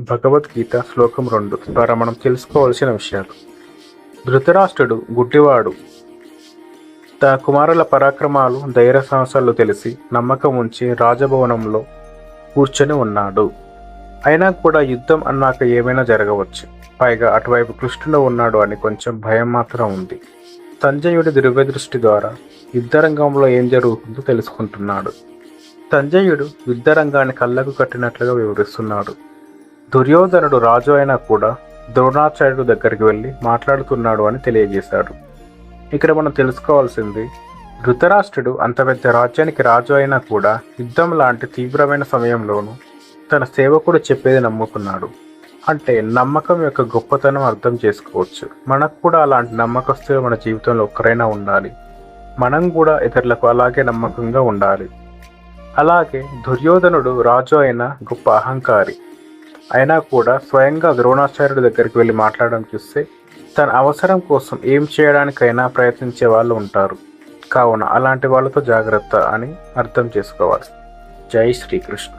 భగవద్గీత శ్లోకం రెండు ద్వారా మనం తెలుసుకోవాల్సిన విషయాలు. ధృతరాష్ట్రుడు గుడ్డివాడు. తన కుమారుల పరాక్రమాలు ధైర్య సాహసాలు తెలిసి నమ్మకం ఉంచి రాజభవనంలో కూర్చొని ఉన్నాడు. అయినా కూడా యుద్ధం అన్నాక ఏమైనా జరగవచ్చు. పైగా అటువైపు కృష్ణుడు ఉన్నాడు అని కొంచెం భయం మాత్రం ఉంది. సంజయుడి దివ్య దృష్టి ద్వారా యుద్ధరంగంలో ఏం జరుగుతుందో తెలుసుకుంటున్నాడు. సంజయుడు యుద్ధరంగాన్ని కళ్ళకు కట్టినట్లుగా వివరిస్తున్నాడు. దుర్యోధనుడు రాజు అయినా కూడా ద్రోణాచార్యుడు దగ్గరికి వెళ్ళి మాట్లాడుతున్నాడు అని తెలియజేశాడు. ఇక్కడ మనం తెలుసుకోవాల్సింది ధృతరాష్ట్రుడు అంత పెద్ద రాజ్యానికి రాజు అయినా కూడా యుద్ధం లాంటి తీవ్రమైన సమయంలోనూ తన సేవకుడు చెప్పేది నమ్ముకున్నాడు. అంటే నమ్మకం యొక్క గొప్పతనం అర్థం చేసుకోవచ్చు. మనకు కూడా అలాంటి నమ్మకస్తులు మన జీవితంలో ఒక్కరైనా ఉండాలి. మనం కూడా ఇతరులకు అలాగే నమ్మకంగా ఉండాలి. అలాగే దుర్యోధనుడు రాజు అయిన గొప్ప అహంకారి. అయినా కూడా స్వయంగా ద్రోణాచార్యుడి దగ్గరికి వెళ్ళి మాట్లాడడం చూస్తే తన అవసరం కోసం ఏం చేయడానికైనా ప్రయత్నించే వాళ్ళు ఉంటారు. కావున అలాంటి వాళ్ళతో జాగ్రత్త అని అర్థం చేసుకోవాలి. జై శ్రీకృష్ణ.